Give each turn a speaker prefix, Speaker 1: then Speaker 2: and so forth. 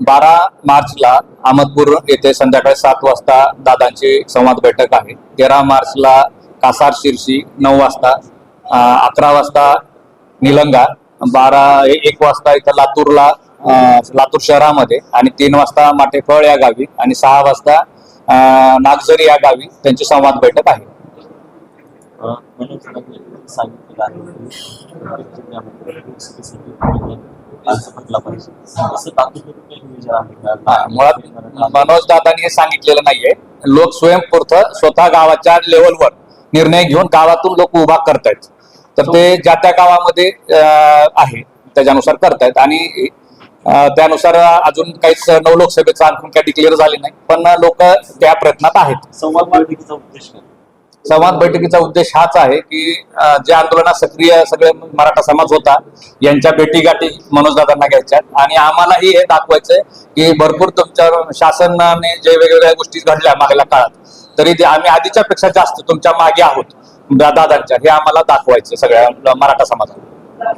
Speaker 1: बारा मार्चला अहमदपूर येथे संध्याकाळी सात वाजता दादांची संवाद बैठक आहे. तेरा मार्चला कासार शिरशी नऊ वाजता अकरा वाजता निलंगा बारा एक वाजता इथं लातूरला लातूर शहरामध्ये आणि तीन वाजता माटेफळ या गावी आणि सहा वाजता नागझरी या गावी त्यांची संवाद बैठक आहे.
Speaker 2: मनोज तावडे सांगितलेलं आहे जिल्ह्यामध्ये
Speaker 1: मुळात मनोज दादांनी सांगितलेलं नाहीये. लोक स्वयंपूर्त स्वतः गावाच्या लेवलवर निर्णय घेऊन गावातून लोक उभा करतायत. तर ते ज्या त्या गावामध्ये आहे त्याच्यानुसार करतायत. आणि त्यानुसार अजून काहीच नऊ लोकसभेचं आणखून काही डिक्लेअर झाले नाही. पण लोक त्या प्रयत्नात आहेत.
Speaker 2: संवाद उद्देश
Speaker 1: संवाद बैठकीचा उद्देश हाच आहे की जे आंदोलनात सक्रिय सगळे मराठा समाज होता यांच्या भेटीगाठी मनोजदादांना घ्यायच्या आणि आम्हालाही हे दाखवायचंय की भरपूर तुमच्या शासनाने जे वेगवेगळ्या गोष्टी घडल्या मागल्या काळात तरी ते आम्ही आधीच्या पेक्षा जास्त तुमच्या मागे आहोत दादांच्या हे आम्हाला दाखवायचं सगळ्या मराठा समाजाला.